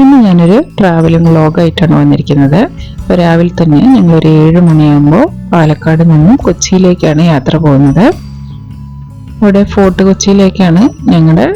ഇന്ന് ഞാനൊരു ട്രാവലിംഗ് വ്ളോഗായിട്ടാണ് വന്നിരിക്കുന്നത്. അപ്പോൾ രാവിലെ തന്നെ ഞങ്ങൾ ഒരു ഏഴ് മണിയാകുമ്പോൾ പാലക്കാട് നിന്നും കൊച്ചിയിലേക്കാണ് യാത്ര പോകുന്നത്. ഇവിടെ ഫോർട്ട് കൊച്ചിയിലേക്കാണ് ഞങ്ങളുടെ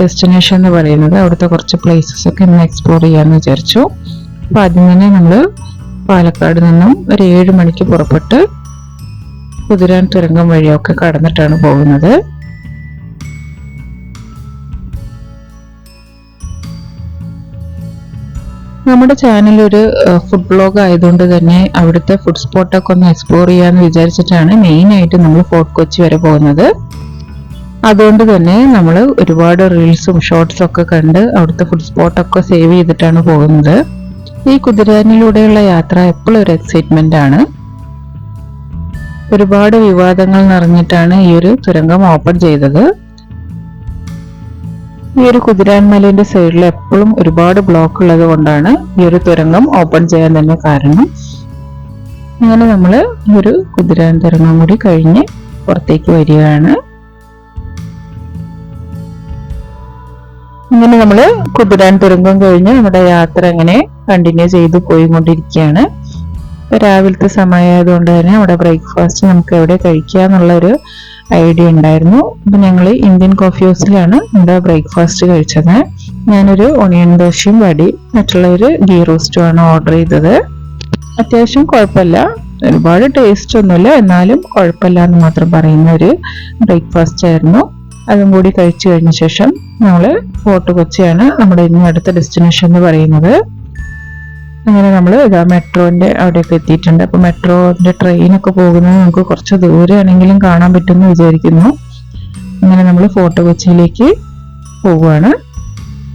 ഡെസ്റ്റിനേഷൻ എന്ന് പറയുന്നത്. അവിടുത്തെ കുറച്ച് പ്ലേസസ് ഒക്കെ ഇന്ന് എക്സ്പ്ലോർ ചെയ്യാമെന്ന് വിചാരിച്ചു. അപ്പോൾ ആദ്യം തന്നെ നമ്മൾ പാലക്കാട് നിന്നും ഒരു ഏഴ് മണിക്ക് പുറപ്പെട്ട് കുതിരാൻ തുരങ്കം വഴിയൊക്കെ കടന്നിട്ടാണ് പോകുന്നത്. നമ്മുടെ ചാനൽ ഒരു ഫുഡ് ബ്ലോഗ് ആയതുകൊണ്ട് തന്നെ അവിടുത്തെ ഫുഡ് സ്പോട്ടൊക്കെ ഒന്ന് എക്സ്പ്ലോർ ചെയ്യാന്ന് വിചാരിച്ചിട്ടാണ് മെയിനായിട്ട് നമ്മൾ ഫോർട്ട് കൊച്ചി വരെ പോകുന്നത്. അതുകൊണ്ട് തന്നെ നമ്മൾ ഒരുപാട് റീൽസും ഷോർട്സും ഒക്കെ കണ്ട് അവിടുത്തെ ഫുഡ് സ്പോട്ടൊക്കെ സേവ് ചെയ്തിട്ടാണ് പോകുന്നത്. ഈ കുതിരാനിലൂടെയുള്ള യാത്ര എപ്പോഴും ഒരു എക്സൈറ്റ്മെന്റ് ആണ്. ഒരുപാട് വിവാദങ്ങൾ നിറഞ്ഞിട്ടാണ് ഈ ഒരു തുരങ്കം ഓപ്പൺ ചെയ്തത്. ഈ ഒരു കുതിരാൻമലയുടെ സൈഡിൽ എപ്പോഴും ഒരുപാട് ബ്ലോക്ക് ഉള്ളത് കൊണ്ടാണ് ഈ ഒരു തുരങ്കം ഓപ്പൺ ചെയ്യാൻ തന്നെ കാരണം. അങ്ങനെ നമ്മൾ ഈ ഒരു കുതിരാൻ തുരങ്കം കൂടി കഴിഞ്ഞ് പുറത്തേക്ക് വരികയാണ്. ഇങ്ങനെ നമ്മൾ കുതിരാൻ തുരങ്കം കഴിഞ്ഞ് നമ്മുടെ യാത്ര അങ്ങനെ കണ്ടിന്യൂ ചെയ്തു പോയിക്കൊണ്ടിരിക്കുകയാണ്. രാവിലത്തെ സമയമായതുകൊണ്ട് തന്നെ അവിടെ ബ്രേക്ക്ഫാസ്റ്റ് നമുക്ക് എവിടെ കഴിക്കാന്നുള്ള ഒരു ഐഡിയ ഉണ്ടായിരുന്നു. അപ്പം ഞങ്ങൾ ഇന്ത്യൻ കോഫി ഹൗസിലാണ് നമ്മുടെ ബ്രേക്ക്ഫാസ്റ്റ് കഴിച്ചത്. ഞാനൊരു ഒണിയൻ ദോശയും വടി മറ്റുള്ളൊരു ഗീ റോസ്റ്റും ആണ് ഓർഡർ ചെയ്തത്. അത്യാവശ്യം കുഴപ്പമില്ല. ഒരുപാട് ടേസ്റ്റ് ഒന്നുമില്ല. എന്നാലും കുഴപ്പമില്ല എന്ന് മാത്രം പറയുന്ന ഒരു ബ്രേക്ക്ഫാസ്റ്റ് ആയിരുന്നു. അതും കൂടി കഴിച്ചു കഴിഞ്ഞ ശേഷം നമ്മൾ ഫോർട്ട് കൊച്ചിയാണ് നമ്മുടെ ഇനി അടുത്ത ഡെസ്റ്റിനേഷൻ എന്ന് പറയുന്നത്. അങ്ങനെ നമ്മൾ ഇതാ മെട്രോന്റെ അവിടെയൊക്കെ എത്തിയിട്ടുണ്ട്. അപ്പോൾ മെട്രോന്റെ ട്രെയിനൊക്കെ പോകുന്നത് നമുക്ക് കുറച്ച് ദൂരെയാണെങ്കിലും കാണാൻ പറ്റുമെന്ന് വിചാരിക്കുന്നു. അങ്ങനെ നമ്മൾ ഫോട്ടോ കൊച്ചിയിലേക്ക് പോവുകയാണ്.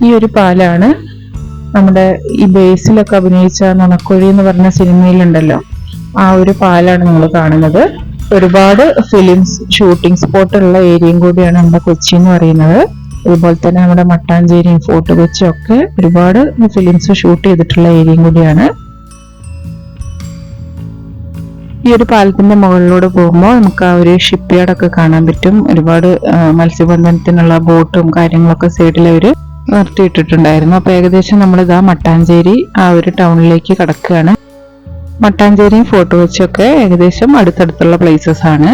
ഈ ഒരു പാലാണ് നമ്മുടെ ഈ ബേസിലൊക്കെ അഭിനയിച്ച നുണക്കുഴി എന്ന് പറഞ്ഞ സിനിമയിലുണ്ടല്ലോ ആ ഒരു പാലാണ് നമ്മൾ കാണുന്നത്. ഒരുപാട് ഫിലിംസ് ഷൂട്ടിംഗ് സ്പോട്ടുള്ള ഏരിയയും കൂടിയാണ് നമ്മുടെ കൊച്ചി എന്ന് പറയുന്നത്. അതുപോലെ തന്നെ നമ്മുടെ മട്ടാഞ്ചേരിയും ഫോർട്ട് കൊച്ചിയും ഒക്കെ ഒരുപാട് ഫിലിംസ് ഷൂട്ട് ചെയ്തിട്ടുള്ള ഏരിയയും കൂടിയാണ്. ഈ ഒരു പാലത്തിന്റെ മുകളിലൂടെ പോകുമ്പോൾ നമുക്ക് ആ ഒരു ഷിപ്പ് യാർഡൊക്കെ കാണാൻ പറ്റും. ഒരുപാട് മത്സ്യബന്ധനത്തിനുള്ള ബോട്ടും കാര്യങ്ങളൊക്കെ സൈഡിൽ അവർ നിർത്തിയിട്ടിട്ടുണ്ടായിരുന്നു. അപ്പൊ ഏകദേശം നമ്മൾ ഇതാ മട്ടാഞ്ചേരി ആ ഒരു ടൗണിലേക്ക് കടക്കുകയാണ്. മട്ടാഞ്ചേരിയും ഫോർട്ട് ഒക്കെ ഏകദേശം അടുത്തടുത്തുള്ള പ്ലേസസ് ആണ്.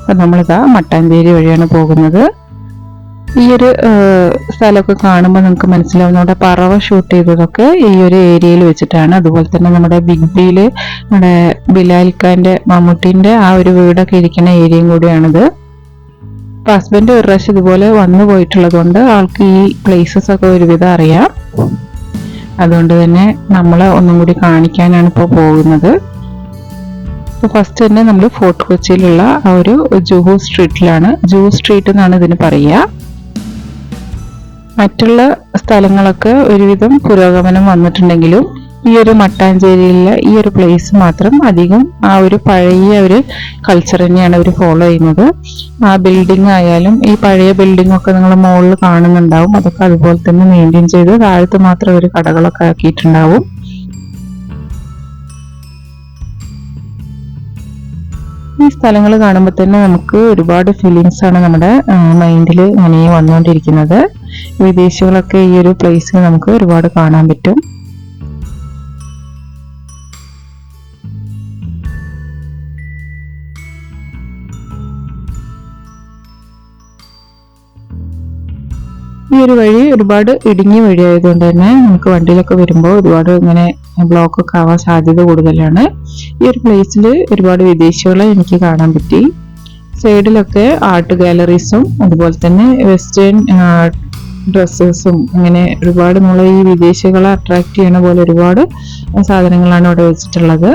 അപ്പൊ നമ്മളിതാ മട്ടാഞ്ചേരി വഴിയാണ് പോകുന്നത്. ഈ ഒരു സ്ഥലമൊക്കെ കാണുമ്പോൾ നമുക്ക് മനസ്സിലാവും. നമ്മുടെ പറവ ഷൂട്ട് ചെയ്തതൊക്കെ ഈ ഒരു ഏരിയയിൽ വെച്ചിട്ടാണ്. അതുപോലെ തന്നെ നമ്മുടെ ബിഗ് ബിയിൽ നമ്മുടെ ബിലാൽ ഖാന്റെ മമ്മൂട്ടിന്റെ ആ ഒരു വീടൊക്കെ ഇരിക്കുന്ന ഏരിയയും കൂടിയാണിത്. ഹസ്ബൻഡ് ഒരു പ്രാവശ്യം ഇതുപോലെ വന്നു പോയിട്ടുള്ളത് കൊണ്ട് ആൾക്ക് ഈ പ്ലേസസ് ഒക്കെ ഒരുവിധം അറിയാം. അതുകൊണ്ട് തന്നെ നമ്മൾ ഒന്നും കൂടി കാണിക്കാനാണ് ഇപ്പോൾ പോകുന്നത്. അപ്പോൾ ഫസ്റ്റ് തന്നെ നമ്മൾ ഫോർട്ട് കൊച്ചിയിലുള്ള ആ ഒരു ജുഹു സ്ട്രീറ്റിലാണ് ജുഹു സ്ട്രീറ്റ് എന്നാണ് ഇതിന് പറയുക. മറ്റുള്ള സ്ഥലങ്ങളൊക്കെ ഒരുവിധം പുരോഗമനം വന്നിട്ടുണ്ടെങ്കിലും ഈ ഒരു മട്ടാഞ്ചേരിയിലെ ഈ ഒരു പ്ലേസ് മാത്രം അധികം ആ ഒരു പഴയ ഒരു കൾച്ചർ തന്നെയാണ് അവർ ഫോളോ ചെയ്യുന്നത്. ആ ബിൽഡിംഗ് ആയാലും ഈ പഴയ ബിൽഡിംഗ് ഒക്കെ നിങ്ങൾ മുകളിൽ കാണുന്നുണ്ടാവും. അതൊക്കെ അതുപോലെ തന്നെ മെയിന്റെയിൻ ചെയ്ത് താഴത്ത് മാത്രം ഒരു കടകളൊക്കെ ആക്കിയിട്ടുണ്ടാവും. ഈ സ്ഥലങ്ങൾ കാണുമ്പോൾ തന്നെ നമുക്ക് ഒരുപാട് ഫീലിങ്സ് ആണ് നമ്മുടെ മൈൻഡിൽ ഇങ്ങനെ വന്നുകൊണ്ടിരിക്കുന്നത്. വിദേശികളൊക്കെ ഈ ഒരു പ്ലേസിൽ നമുക്ക് ഒരുപാട് കാണാൻ പറ്റും. ഈ ഒരു വഴി ഒരുപാട് ഇടുങ്ങിയ വഴി ആയതുകൊണ്ട് തന്നെ നമുക്ക് വണ്ടിയിലൊക്കെ വരുമ്പോൾ ഒരുപാട് ഇങ്ങനെ ബ്ലോക്ക് ഒക്കെ ആവാൻ സാധ്യത കൂടുതലാണ്. ഈ ഒരു പ്ലേസിൽ ഒരുപാട് വിദേശികളെ എനിക്ക് കാണാൻ പറ്റി. സൈഡിലൊക്കെ ആർട്ട് ഗാലറീസും അതുപോലെ തന്നെ വെസ്റ്റേൺ ഡ്രസ്സസും അങ്ങനെ ഒരുപാട് നമ്മളെ ഈ വിദേശികളെ അട്രാക്ട് ചെയ്യണ പോലെ ഒരുപാട് സാധനങ്ങളാണ് അവിടെ വെച്ചിട്ടുള്ളത്.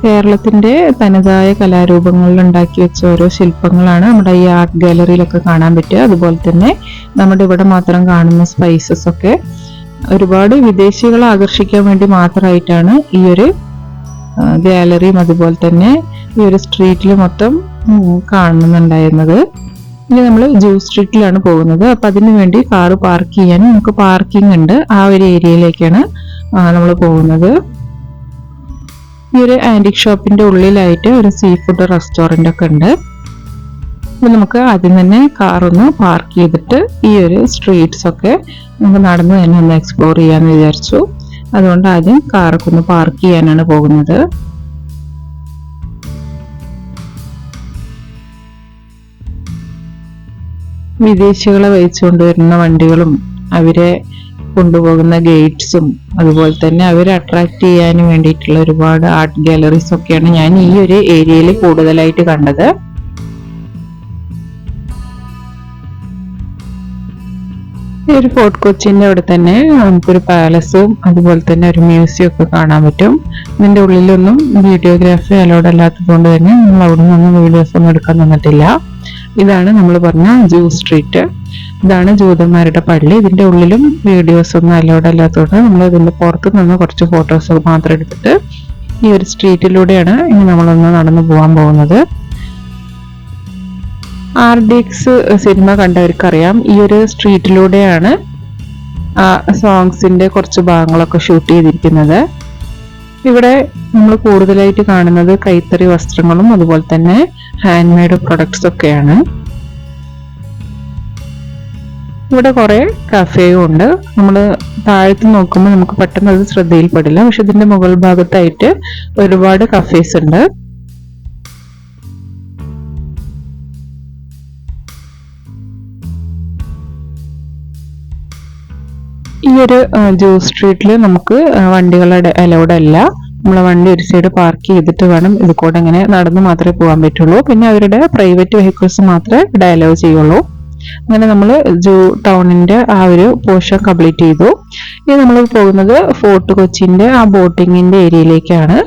കേരളത്തിന്റെ തനതായ കലാരൂപങ്ങളിൽ ഉണ്ടാക്കി വെച്ച ഓരോ ശില്പങ്ങളാണ് നമ്മുടെ ഈ ആർട്ട് ഗാലറിയിലൊക്കെ കാണാൻ പറ്റുക. അതുപോലെ തന്നെ നമ്മുടെ ഇവിടെ മാത്രം കാണുന്ന സ്പൈസസ് ഒക്കെ ഒരുപാട് വിദേശികളെ ആകർഷിക്കാൻ വേണ്ടി മാത്രമായിട്ടാണ് ഈ ഒരു ഗാലറിയും അതുപോലെ തന്നെ ഈ ഒരു സ്ട്രീറ്റിൽ മൊത്തം കാണുന്നുണ്ടായിരുന്നത്. ഇനി നമ്മൾ ജൂ സ്ട്രീറ്റിലാണ് പോകുന്നത്. അപ്പം അതിനു വേണ്ടി കാറ് പാർക്ക് ചെയ്യാൻ നമുക്ക് പാർക്കിംഗ് ഉണ്ട്. ആ ഒരു ഏരിയയിലേക്കാണ് നമ്മൾ പോകുന്നത്. ഈ ഒരു ആന്റിക് ഷോപ്പിന്റെ ഉള്ളിലായിട്ട് ഒരു സീ ഫുഡ് റെസ്റ്റോറന്റ് ഒക്കെ ഉണ്ട്. അപ്പം നമുക്ക് ആദ്യം തന്നെ കാറൊന്ന് പാർക്ക് ചെയ്തിട്ട് ഈ ഒരു സ്ട്രീറ്റ്സ് ഒക്കെ നമുക്ക് നടന്നു തന്നെ ഒന്ന് എക്സ്പ്ലോർ ചെയ്യാമെന്ന് വിചാരിച്ചു. അതുകൊണ്ട് ആദ്യം കാറൊക്കെ ഒന്ന് പാർക്ക് ചെയ്യാനാണ് പോകുന്നത്. വിദേശികളെ വഹിച്ചുകൊണ്ടുവരുന്ന വണ്ടികളും അവരെ കൊണ്ടുപോകുന്ന ഗേറ്റ്സും അതുപോലെ തന്നെ അവരെ അട്രാക്ട് ചെയ്യാൻ വേണ്ടിയിട്ടുള്ള ഒരുപാട് ആർട്ട് ഗാലറീസ് ഒക്കെയാണ് ഞാൻ ഈ ഒരു ഏരിയയിൽ കൂടുതലായിട്ട് കണ്ടത്. ഈ ഒരു ഫോർട്ട് കൊച്ചിന്റെ അവിടെ തന്നെ നമുക്കൊരു പാലസും അതുപോലെ തന്നെ ഒരു മ്യൂസിയം ഒക്കെ കാണാൻ പറ്റും. ഇതിന്റെ ഉള്ളിലൊന്നും വീഡിയോഗ്രാഫി അലോഡ് അല്ലാത്തതുകൊണ്ട് തന്നെ നമ്മൾ അവിടെ നിന്നൊന്നും വീഡിയോസ് ഒന്നും എടുക്കാൻ തന്നിട്ടില്ല ഇതാണ് നമ്മൾ പറഞ്ഞ ജൂ സ്ട്രീറ്റ്. ഇതാണ് ജൂതന്മാരുടെ പള്ളി. ഇതിന്റെ ഉള്ളിലും വീഡിയോസ് ഒന്നും അലോഡ് അല്ലാത്തതുകൊണ്ട് നമ്മൾ ഇതിന്റെ പുറത്ത് നിന്ന് കുറച്ച് ഫോട്ടോസ് മാത്രം എടുത്തിട്ട് ഈ ഒരു സ്ട്രീറ്റിലൂടെയാണ് ഇനി നമ്മളൊന്ന് നടന്നു പോകാൻ പോകുന്നത്. ആർ ഡി എക്സ് സിനിമ കണ്ടവർക്കറിയാം. ഈ ഒരു സ്ട്രീറ്റിലൂടെയാണ് ആ സോങ്സിന്റെ കുറച്ച് ഭാഗങ്ങളൊക്കെ ഷൂട്ട് ചെയ്തിരിക്കുന്നത്. ഇവിടെ നമ്മൾ കൂടുതലായിട്ട് കാണുന്നത് കൈത്തറി വസ്ത്രങ്ങളും അതുപോലെ തന്നെ ഹാൻഡ് മെയ്ഡ് പ്രൊഡക്ട്സ് ഒക്കെയാണ്. ഇവിടെ കുറേ കഫേയും ഉണ്ട്. നമ്മൾ താഴത്ത് നോക്കുമ്പോൾ നമുക്ക് പെട്ടെന്ന് അത് ശ്രദ്ധയിൽപ്പെടില്ല. പക്ഷെ ഇതിന്റെ മുകൾ ഭാഗത്തായിട്ട് ഒരുപാട് കഫേസ് ഉണ്ട്. ഈ ഒരു ജ്യൂസ് സ്ട്രീറ്റിൽ നമുക്ക് വണ്ടികളുടെ അലൗഡ് അല്ല നമ്മളെ വണ്ടി ഒരു സൈഡ് പാർക്ക് ചെയ്തിട്ട് വേണം ഇത് കൂടെ ഇങ്ങനെ നടന്ന് മാത്രമേ പോകാൻ പറ്റുള്ളൂ. പിന്നെ അവരുടെ പ്രൈവറ്റ് വെഹിക്കിൾസ് മാത്രമേ ഇവിടെ അലോ ചെയ്യുള്ളൂ. അങ്ങനെ നമ്മൾ ജൂ ടൗണിന്റെ ആ ഒരു പോർഷൻ കംപ്ലീറ്റ് ചെയ്തു. ഇനി നമ്മൾ പോകുന്നത് ഫോർട്ട് കൊച്ചിന്റെ ആ ബോട്ടിങ്ങിന്റെ ഏരിയയിലേക്കാണ്.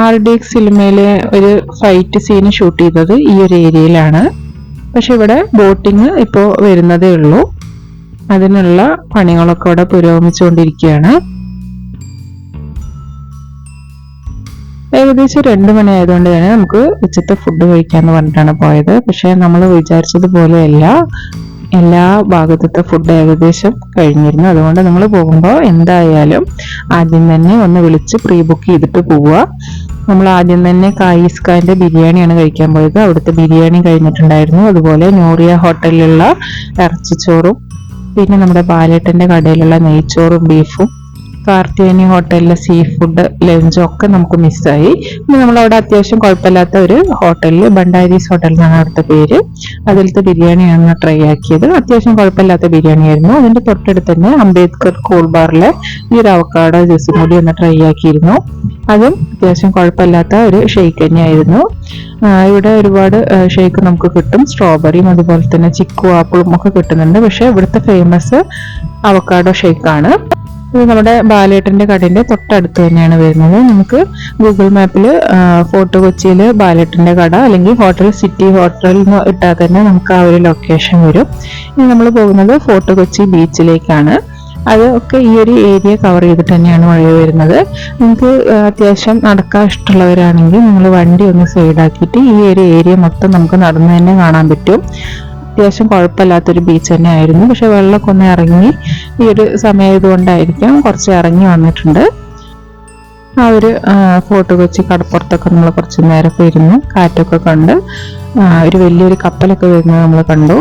ആർ ഡി എക്സ് സിനിമയിലെ ഒരു ഫൈറ്റ് സീന് ഷൂട്ട് ചെയ്തത് ഈ ഒരു ഏരിയയിലാണ്. പക്ഷെ ഇവിടെ ബോട്ടിങ് ഇപ്പോൾ വരുന്നതേ ഉള്ളൂ. അതിനുള്ള പണികളൊക്കെ ഇവിടെ പുരോഗമിച്ചുകൊണ്ടിരിക്കുകയാണ്. ഏകദേശം രണ്ടു മണി ആയതുകൊണ്ട് തന്നെ നമുക്ക് ഉച്ചത്തെ ഫുഡ് കഴിക്കാന്ന് പറഞ്ഞിട്ടാണ് പോയത്. പക്ഷെ നമ്മൾ വിചാരിച്ചതുപോലെയല്ല. എല്ലാ ഭാഗത്തത്തെ ഫുഡ് ഏകദേശം കഴിഞ്ഞിരുന്നു. അതുകൊണ്ട് നമ്മൾ പോകുമ്പോൾ എന്തായാലും ആദ്യം തന്നെ ഒന്ന് വിളിച്ച് പ്രീ ബുക്ക് ചെയ്തിട്ട് പോവുക. നമ്മൾ ആദ്യം തന്നെ കായിസ്കാന്റെ ബിരിയാണിയാണ് കഴിക്കാൻ പോയത്. അവിടുത്തെ ബിരിയാണി കഴിഞ്ഞിട്ടുണ്ടായിരുന്നു. അതുപോലെ നോറിയ ഹോട്ടലിലുള്ള ഇറച്ചിച്ചോറും പിന്നെ നമ്മുടെ ബാലേട്ടന്റെ കടയിലുള്ള നെയ്ച്ചോറും ബീഫും കാർത്തിയാനി ഹോട്ടലിലെ സീ ഫുഡ് ലഞ്ചും ഒക്കെ നമുക്ക് മിസ്സായി പിന്നെ നമ്മളവിടെ അത്യാവശ്യം കുഴപ്പമില്ലാത്ത ഒരു ഹോട്ടലിൽ ബണ്ടാരീസ് ഹോട്ടൽ എന്നാണ് അവിടുത്തെ പേര്. അതിലത്തെ ബിരിയാണിയാണ് ട്രൈ ആക്കിയത്. അത്യാവശ്യം കുഴപ്പമില്ലാത്ത ബിരിയാണി ആയിരുന്നു അതിന്റെ തൊട്ടടുത്ത് തന്നെ അംബേദ്കർ കൂൾ ബാറിലെ ഈ ഒരു അവക്കാടോ ജ്യൂസും കൂടി ഒന്ന് ട്രൈ ആക്കിയിരുന്നു. അതും അത്യാവശ്യം കുഴപ്പമില്ലാത്ത ഒരു ഷെയ്ക്ക് തന്നെയായിരുന്നു. ഇവിടെ ഒരുപാട് ഷേക്ക് നമുക്ക് കിട്ടും. സ്ട്രോബെറിയും അതുപോലെ തന്നെ ചിക്കു ആപ്പിളും ഒക്കെ കിട്ടുന്നുണ്ട്. പക്ഷേ ഇവിടുത്തെ ഫേമസ് അവക്കാഡോ ഷേക്കാണ് ഇത് നമ്മുടെ ബാലേട്ടന്റെ കടയുടെ തൊട്ടടുത്ത് തന്നെയാണ് വരുന്നത്. നമുക്ക് ഗൂഗിൾ മാപ്പിൽ ഫോർട്ട് കൊച്ചിയിൽ ബാലേട്ടന്റെ കട അല്ലെങ്കിൽ ഹോട്ടൽ സിറ്റി ഹോട്ടൽ എന്ന് ഇട്ടാൽ തന്നെ നമുക്ക് ആ ഒരു ലൊക്കേഷൻ വരും. ഇനി നമ്മൾ പോകുന്നത് ഫോർട്ട് കൊച്ചി ബീച്ചിലേക്കാണ്. അത് ഒക്കെ ഈ ഒരു ഏരിയ കവർ ചെയ്തിട്ട് തന്നെയാണ് മഴ വരുന്നത്. നിങ്ങൾക്ക് അത്യാവശ്യം നടക്കാൻ ഇഷ്ടമുള്ളവരാണെങ്കിൽ നിങ്ങൾ വണ്ടി ഒന്ന് സൈഡാക്കിയിട്ട് ഈ ഒരു ഏരിയ മൊത്തം നമുക്ക് നടന്നു തന്നെ കാണാൻ പറ്റും. അത്യാവശ്യം കുഴപ്പമില്ലാത്തൊരു ബീച്ച് തന്നെ ആയിരുന്നു പക്ഷെ വെള്ളമൊക്കെ ഒന്ന് ഇറങ്ങി ഈ ഒരു സമയമായതുകൊണ്ടായിരിക്കാം കുറച്ച് ഇറങ്ങി വന്നിട്ടുണ്ട്. ആ ഒരു ഫോട്ടോ കൊച്ചി കടപ്പുറത്തൊക്കെ നമ്മൾ കുറച്ച് നേരമൊക്കെ ഇരുന്ന്. കാറ്റൊക്കെ കണ്ട് ഒരു വലിയൊരു കപ്പലൊക്കെ വരുന്നത് നമ്മൾ കണ്ടു.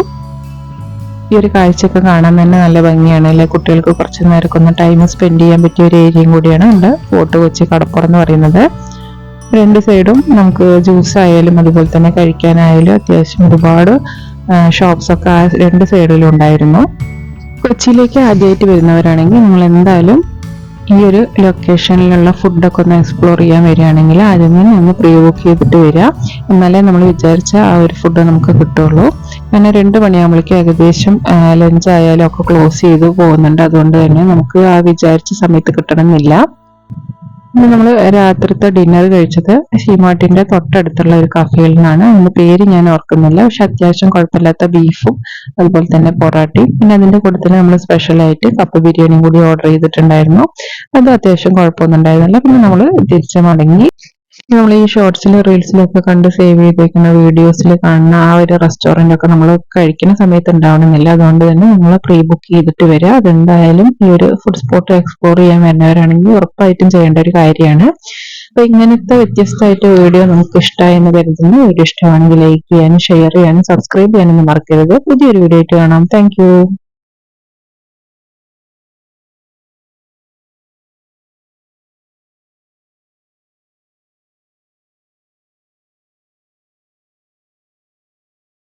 ഈ ഒരു കാഴ്ചയൊക്കെ കാണാൻ തന്നെ നല്ല ഭംഗിയാണ് അല്ലെ? കുട്ടികൾക്ക് കുറച്ച് നേരമൊക്കെ ഒന്ന് ടൈം സ്പെൻഡ് ചെയ്യാൻ പറ്റിയ ഒരു ഏരിയയും കൂടിയാണ് നമ്മുടെ ഫോട്ടോ കൊച്ചി കടപ്പുറം എന്ന് പറയുന്നത്. രണ്ട് സൈഡും നമുക്ക് ജ്യൂസ് ആയാലും അതുപോലെ തന്നെ കഴിക്കാനായാലും അത്യാവശ്യം ഒരുപാട് ഷോപ്സ് ഒക്കെ ആ രണ്ട് സൈഡിലും ഉണ്ടായിരുന്നു. കൊച്ചിയിലേക്ക് ആദ്യമായിട്ട് വരുന്നവരാണെങ്കിൽ നിങ്ങൾ എന്തായാലും ഈ ഒരു ലൊക്കേഷനിലുള്ള ഫുഡൊക്കെ ഒന്ന് എക്സ്പ്ലോർ ചെയ്യാൻ വരികയാണെങ്കിൽ ആദ്യം തന്നെ ഒന്ന് പ്രീ ബുക്ക് ചെയ്തിട്ട് വരിക. എന്നാലേ നമ്മൾ വിചാരിച്ച ആ ഒരു ഫുഡ് നമുക്ക് കിട്ടുള്ളൂ. അങ്ങനെ രണ്ട് മണിയാകുമ്പോഴേക്കും ഏകദേശം ലഞ്ച് ആയാലും ഒക്കെ ക്ലോസ് ചെയ്ത് പോകുന്നുണ്ട്. അതുകൊണ്ട് തന്നെ നമുക്ക് ആ വിചാരിച്ച സമയത്ത് കിട്ടണമെന്നില്ല. നമ്മൾ രാത്രിത്തെ ഡിന്നർ കഴിച്ചത് ഷീമാട്ടിന്റെ തൊട്ടടുത്തുള്ള ഒരു കഫേയിൽ നിന്നാണ്. അതിന്റെ പേര് ഞാൻ ഓർക്കുന്നില്ല. പക്ഷെ അത്യാവശ്യം കുഴപ്പമില്ലാത്ത ബീഫും അതുപോലെ തന്നെ പൊറാട്ടയും. പിന്നെ അതിന്റെ കൂടെ തന്നെ നമ്മൾ സ്പെഷ്യൽ ആയിട്ട് കപ്പ് ബിരിയാണിയും കൂടി ഓർഡർ ചെയ്തിട്ടുണ്ടായിരുന്നു. അത് അത്യാവശ്യം കുഴപ്പമൊന്നും ഉണ്ടായിരുന്നില്ല. പിന്നെ നമ്മൾ തിരിച്ചു മടങ്ങി നമ്മൾ ഈ ഷോർട്സിൽ റീൽസിലൊക്കെ കണ്ട് സേവ് ചെയ്തേക്കുന്ന വീഡിയോസിൽ കാണുന്ന ആ ഒരു റെസ്റ്റോറന്റ് ഒക്കെ നമ്മൾ കഴിക്കുന്ന സമയത്ത് ഉണ്ടാവണമെന്നില്ല അതുകൊണ്ട് തന്നെ നമ്മൾ പ്രീ ബുക്ക് ചെയ്തിട്ട് വരിക അതെന്തായാലും ഈ ഒരു ഫുഡ് സ്പോട്ട് എക്സ്പ്ലോർ ചെയ്യാൻ വരുന്നവരാണെങ്കിൽ ഉറപ്പായിട്ടും ചെയ്യേണ്ട ഒരു കാര്യമാണ്. അപ്പൊ ഇങ്ങനത്തെ വ്യത്യസ്തമായിട്ട് വീഡിയോ നമുക്ക് ഇഷ്ടമായി എന്ന് കരുതുന്നു. വീഡിയോ ഇഷ്ടമാണെങ്കിൽ ലൈക്ക് ചെയ്യാനും ഷെയർ ചെയ്യാനും സബ്സ്ക്രൈബ് ചെയ്യാനൊന്നും മറക്കരുത്. പുതിയൊരു വീഡിയോ ആയിട്ട് കാണാം. താങ്ക്